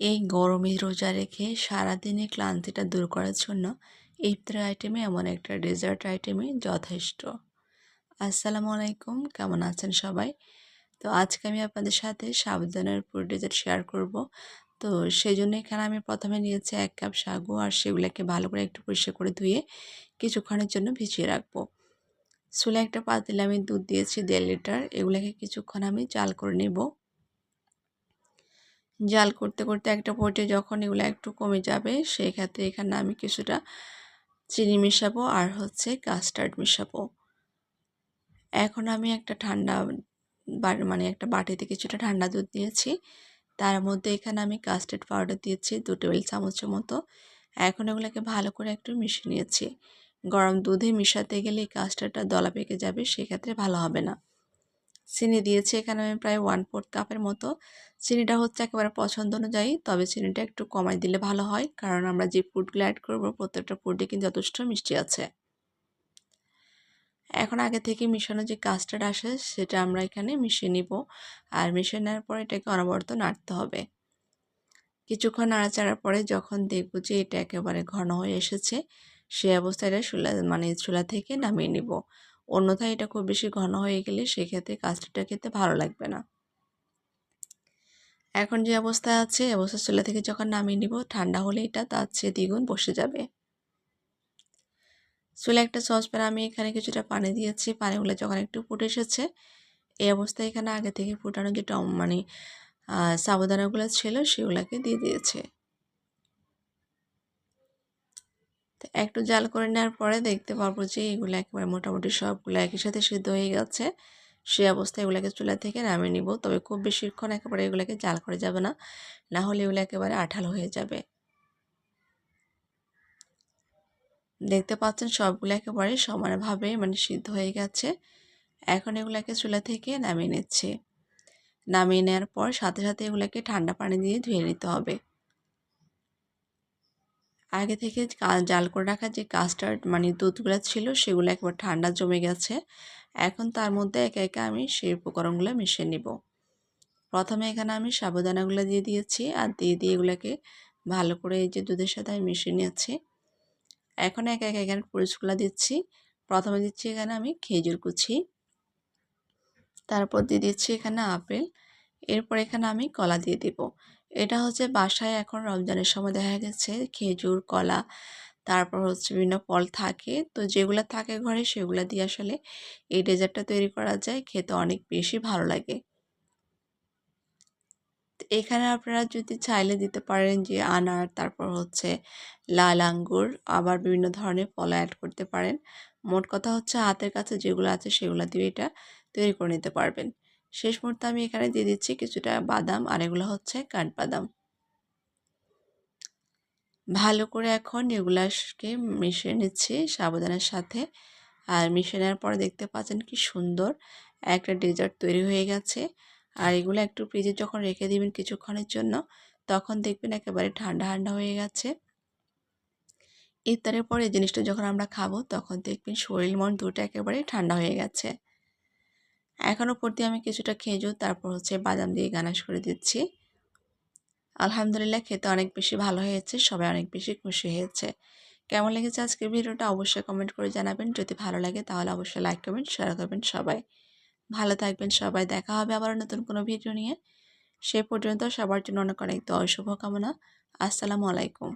এই গরমে রোজা রেখে সারাদিনে ক্লান্তিটা দূর করার জন্য ইফতার আইটেমে এমন একটা ডেজার্ট আইটেমে যথেষ্ট। আসসালামু আলাইকুম, কেমন আছেন সবাই? তো আজকে আমি আপনাদের সাথে সাবধানের পুরো ডেজার্ট শেয়ার করব। তো সেই জন্য এখানে আমি প্রথমে নিয়েছি এক কাপ সাগু আর সেগুলোকে ভালো করে একটু পরিষ্কার করে ধুয়ে কিছুক্ষণের জন্য ভিজিয়ে রাখব। চুলে একটা পাতিলে আমি দুধ দিয়েছি দেড় লিটার, এগুলোকে কিছুক্ষণ আমি চাল করে নেব। জাল করতে করতে একটা পর্যায়ে যখন এগুলো একটু কমে যাবে সেই ক্ষেত্রে এখানে আমি কিছুটা চিনি মিশাবো আর হচ্ছে কাস্টার্ড মিশাবো। এখন আমি একটা ঠান্ডা মানে একটা বাটিতে কিছুটা ঠান্ডা দুধ দিয়েছি। তার মধ্যে এখানে আমি কাস্টার্ড পাউডার দিয়েছি দু টেবিল চামচের মতো। এখন এগুলোকে ভালো করে একটু মিশিয়ে নিয়েছি। গরম দুধে মিশাতে গেলে এই কাস্টার্ডটা দলা পেকে যাবে, সেক্ষেত্রে ভালো হবে না। চিনি দিয়েছি এখানে আমি প্রায় ওয়ান ফোর্থ কাপের মতো। চিনিটা হচ্ছে একেবারে পছন্দ অনুযায়ী, তবে চিনিটা একটু কমাই দিলে ভালো হয়, কারণ আমরা যে ফুডগুলো অ্যাড করব, প্রত্যেকটা ফুডে কিন্তু যথেষ্ট মিষ্টি আছে। এখন আগে থেকে মিশানো যে কাস্টার্ড আসে, সেটা আমরা এখানে মিশিয়ে নিব, আর মিশিয়ে নেওয়ার পর এটাকে অনবরত নাড়তে হবে। কিছুক্ষণ নাড়াচাড়ার পরে যখন দেখব যে এটা একেবারে ঘন হয়ে এসেছে, সে অবস্থায় এটা চুলা মানে চুলা থেকে নামিয়ে নিব। অন্যথায় এটা খুব বেশি ঘন হয়ে গেলে সেক্ষেত্রে কাস্টার্ডটা খেতে ভালো লাগবে না। এখন যে অবস্থায় আছে অবস্থা চুলা থেকে যখন নামিয়ে নিব, ঠান্ডা হলে এটা তার চেয়ে দ্বিগুণ বসে যাবে। চুলে একটা সসপ্যান আমি এখানে কিছুটা পানি দিয়েছি। পানিগুলো যখন একটু ফুটে এসেছে, এই অবস্থায় এখানে আগে থেকে ফুটানো যে টম মানে সাবধানাগুলো ছিল, সেগুলোকে দিয়ে দিয়েছে। একটু জাল করে নেওয়ার পরে দেখতে পারব যে এগুলো একেবারে মোটামুটি সবগুলো একই সাথে সিদ্ধ হয়ে গেছে। সে অবস্থায় এগুলোকে চুলা থেকে নামিয়ে নিব। তবে খুব বেশিক্ষণ একেবারে এগুলোকে জাল করে যাবে না। না হলে এগুলো একেবারে আঠালো হয়ে যাবে। দেখতে পাচ্ছেন সবগুলো একেবারে সমানভাবে মানে সিদ্ধ হয়ে গেছে। এখন এগুলোকে চুলা থেকে নামিয়ে নিচ্ছে। নামিয়ে নেওয়ার পর সাথে সাথে এগুলোকে ঠান্ডা পানি দিয়ে ধুয়ে নিতে হবে। আগে থেকে জাল করে রাখা যে কাস্টার্ড মানে দুধগুলো ছিল, সেগুলো একবার ঠান্ডা জমে গেছে। এখন তার মধ্যে একে একে আমি সেই উপকরণগুলো মিশিয়ে নিব। প্রথমে এখানে আমি সাবুদানাগুলো দিয়ে দিয়েছি আর দিয়ে দিয়ে এগুলোকে ভালো করে এই যে দুধের সাথে আমি মিশিয়ে নিয়েছি। এখন একে একে এখানে পরিচগুলো দিচ্ছি। প্রথমে দিচ্ছি এখানে আমি খেজুর কুচি। তারপর দিয়ে দিচ্ছি এখানে আপেল। এরপর এখানে আমি কলা দিয়ে দিব। এটা হচ্ছে বাসায় এখন রমজানের সময় দেখা গেছে খেজুর, কলা, তারপর হচ্ছে বিভিন্ন ফল থাকে। তো যেগুলো থাকে ঘরে সেগুলো দিয়ে আসলে এই ডেজার্টটা তৈরি করা যায়, খেতে অনেক বেশি ভালো লাগে। এখানে আপনারা যদি চাইলে দিতে পারেন যে আনার, তারপর হচ্ছে লাল আঙ্গুর, আবার বিভিন্ন ধরনের ফল অ্যাড করতে পারেন। মোট কথা হচ্ছে হাতের কাছে যেগুলো আছে সেগুলো দিয়ে এটা তৈরি করে নিতে পারবেন। শেষ মুহূর্তে আমি এখানে দিয়ে দিচ্ছি কিছুটা বাদাম, আর এগুলো হচ্ছে কাঠবাদাম। ভালো করে এখন এগুলাকে মিশিয়ে নিচ্ছি সাবধানের সাথে। আর মিশিয়ে নেওয়ার পরে দেখতে পাচ্ছেন কি সুন্দর একটা ডেজার্ট তৈরি হয়ে গেছে। আর এগুলো একটু ফ্রিজে যখন রেখে দিবেন কিছুক্ষণের জন্য, তখন দেখবেন একেবারে ঠান্ডা ঠান্ডা হয়ে গেছে। ইফতারের পরে জিনিসটা যখন আমরা খাব, তখন দেখবেন শরীর মন দুটো একেবারে ঠান্ডা হয়ে গেছে। এখনও পড়তে আমি কিছুটা খেজুর, তারপর হচ্ছে বাদাম দিয়ে গানাশ করে দিচ্ছি। আলহামদুলিল্লাহ খেতে অনেক বেশি ভালো হয়েছে, সবাই অনেক বেশি খুশি হয়েছে। কেমন লেগেছে আজকের ভিডিওটা অবশ্যই কমেন্ট করে জানাবেন। যদি ভালো লাগে তাহলে অবশ্যই লাইক করবেন শেয়ার করবেন সবাই। ভালো থাকবেন সবাই, দেখা হবে আবার নতুন কোনো ভিডিও নিয়ে। সে পর্যন্ত সবার জন্য অনেক অনেক দোয়া শুভকামনা। আসসালামু আলাইকুম।